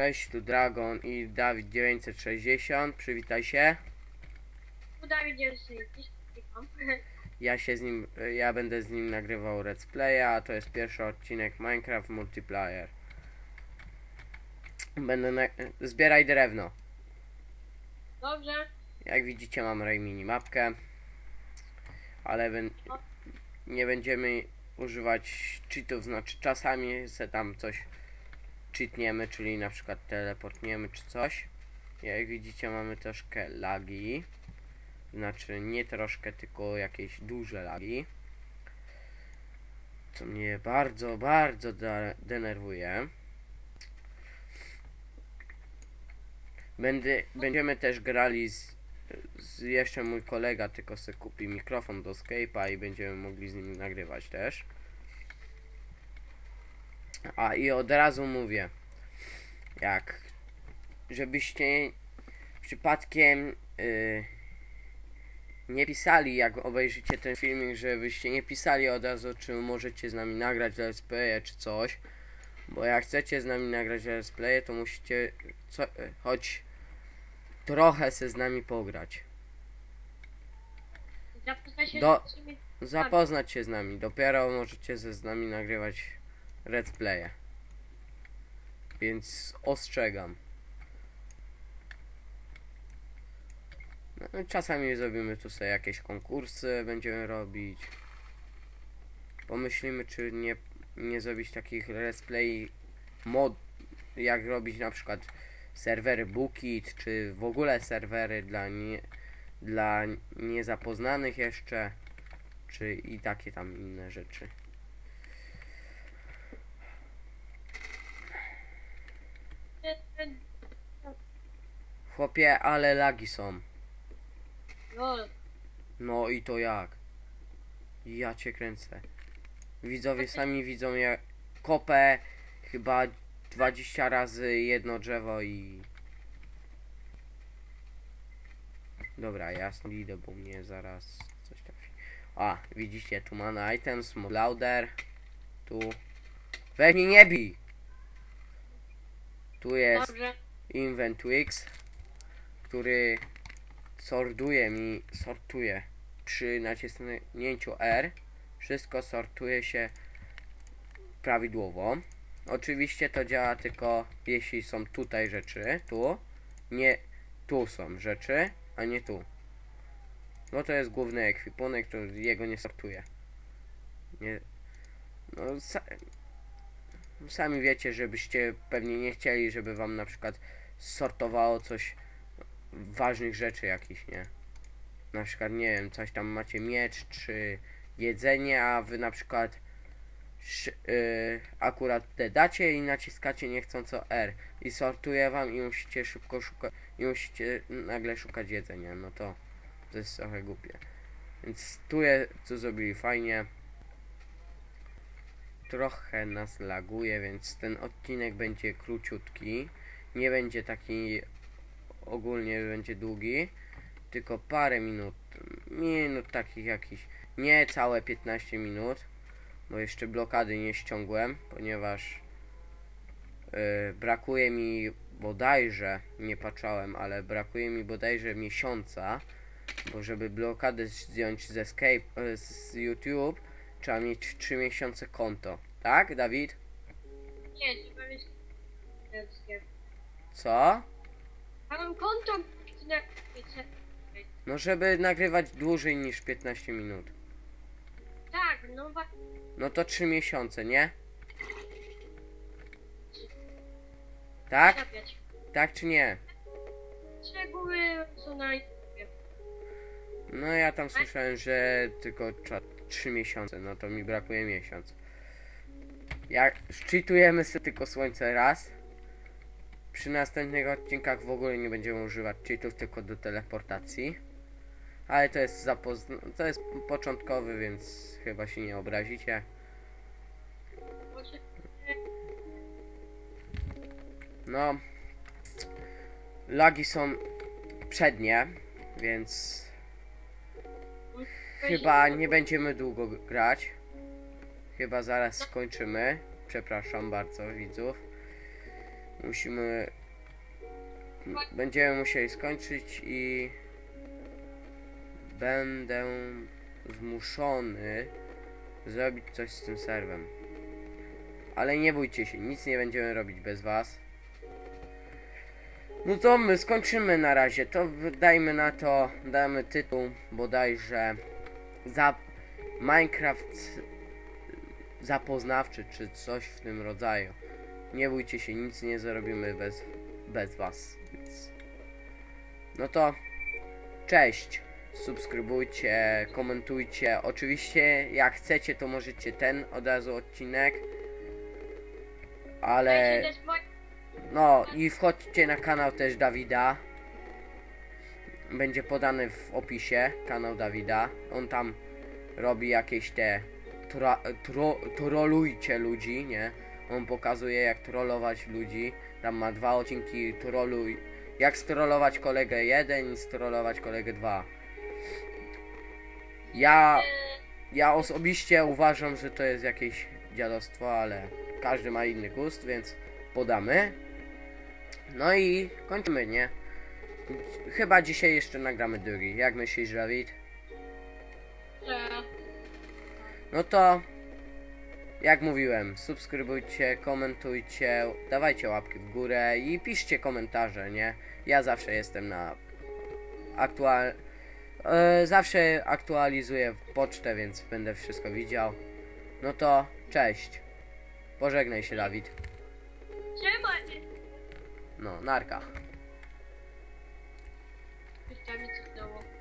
Cześć, tu Dragon i Dawid 960, przywitaj się. Tu Dawid jest jakiś Ja się z nim, ja będę z nim nagrywał Let's Playa, a to jest pierwszy odcinek Minecraft Multiplayer. Będę na... Zbieraj drewno. Dobrze. Jak widzicie mam Ray minimapkę. Ale ben... nie będziemy używać cheatów, znaczy czasami se tam coś cheatniemy, czyli na przykład teleportniemy czy coś. Jak widzicie mamy troszkę lagi. Znaczy nie troszkę, tylko jakieś duże lagi. Co mnie bardzo, bardzo de denerwuje. Będę, będziemy też grali z, z jeszcze mój kolega, tylko se kupi mikrofon do Skype'a i będziemy mogli z nim nagrywać też. A i od razu mówię, jak żebyście przypadkiem yy, nie pisali, jak obejrzycie ten filmik, żebyście nie pisali od razu, czy możecie z nami nagrać let's play czy coś. Bo jak chcecie z nami nagrać let's play, to musicie co, choć trochę se z nami pograć. Do- Zapoznać się z nami. Dopiero możecie ze z nami nagrywać let's playe. Więc ostrzegam. No, czasami zrobimy tu sobie jakieś konkursy, będziemy robić. Pomyślimy, czy nie, nie zrobić takich let's play mod, jak robić na przykład serwery Bookit, czy w ogóle serwery dla nie, dla niezapoznanych jeszcze czy i takie tam inne rzeczy. Chłopie, ale lagi są. No, No i to jak? Ja cię kręcę. Widzowie sami widzą jak kopę chyba 20 razy jedno drzewo i... Dobra, ja stąd idę, bo mnie zaraz coś trafi. A, widzicie, tu mamy items, louder. Tu... Weź mnie nie bij! Tu jest dobrze. Który sortuje mi, sortuje przy naciśnięciu R. Wszystko sortuje się prawidłowo. Oczywiście to działa tylko jeśli są tutaj rzeczy, tu, nie tu są rzeczy, a nie tu. No to jest główny ekwipunek, to jego nie sortuje. Nie, no sa, sami wiecie, żebyście pewnie nie chcieli, żeby wam na przykład sortowało coś ważnych rzeczy jakichś, nie? Na przykład, nie wiem, coś tam macie miecz czy jedzenie, a wy na przykład yy, akurat te dacie i naciskacie niechcąco R i sortuje wam i musicie szybko szukać i musicie nagle szukać jedzenia, no to to jest trochę głupie. Więc tu jest, co zrobili fajnie. Trochę nas laguje, więc ten odcinek będzie króciutki. Nie będzie taki ogólnie będzie długi, tylko parę minut, minut takich jakichś, nie całe 15 minut, bo jeszcze blokady nie ściągłem, ponieważ yy, brakuje mi bodajże, nie patrzałem, ale brakuje mi bodajże miesiąca, bo żeby blokadę zdjąć ze Skype, e, z YouTube, trzeba mieć 3 miesiące konto. Tak, Dawid? Nie, trzeba mieć królewskie. Co? Mam konto, które... No, żeby nagrywać dłużej niż 15 minut. Tak, no wa- No to 3 miesiące, nie? Tak? Tak czy nie? Szczegóły są na YouTubie. No ja tam słyszałem, że tylko 3 miesiące, no to mi brakuje miesiąc. Jak szczytujemy sobie tylko słońce raz. Przy następnych odcinkach w ogóle nie będziemy używać cheatów, tylko do teleportacji. Ale to jest zapozna... to jest początkowy, więc chyba się nie obrazicie. No. Lagi są przednie, więc chyba nie będziemy długo grać. Chyba zaraz skończymy. Przepraszam bardzo widzów. Musimy. Będziemy musieli skończyć i. Będę zmuszony zrobić coś z tym serwem. Ale nie bójcie się, nic nie będziemy robić bez was. No to my skończymy na razie. To dajmy na to, damy tytuł bodajże za Minecraft zapoznawczy czy coś w tym rodzaju. Nie bójcie się, nic nie zrobimy bez, bez was. Więc... No to cześć. Subskrybujcie, komentujcie. Oczywiście jak chcecie to możecie ten od razu odcinek. Ale no i wchodźcie na kanał też Dawida. Będzie podany w opisie kanał Dawida. On tam robi jakieś te tra, tro, trolujcie ludzi, nie? On pokazuje jak trollować ludzi. Tam ma dwa odcinki troluj. Jak strollować kolegę 1 i strollować kolegę 2. Ja ja osobiście uważam, że to jest jakieś dziadostwo, ale każdy ma inny gust, więc podamy. No i kończymy, nie? Chyba dzisiaj jeszcze nagramy drugi. Jak myślisz, Dawid? No to, jak mówiłem, subskrybujcie, komentujcie, dawajcie łapki w górę i piszcie komentarze, nie? Ja zawsze jestem na aktual... E, zawsze aktualizuję pocztę, więc będę wszystko widział. No to, cześć. Pożegnaj się, Dawid. Trzymaj! No, narka. Jeszcze mi coś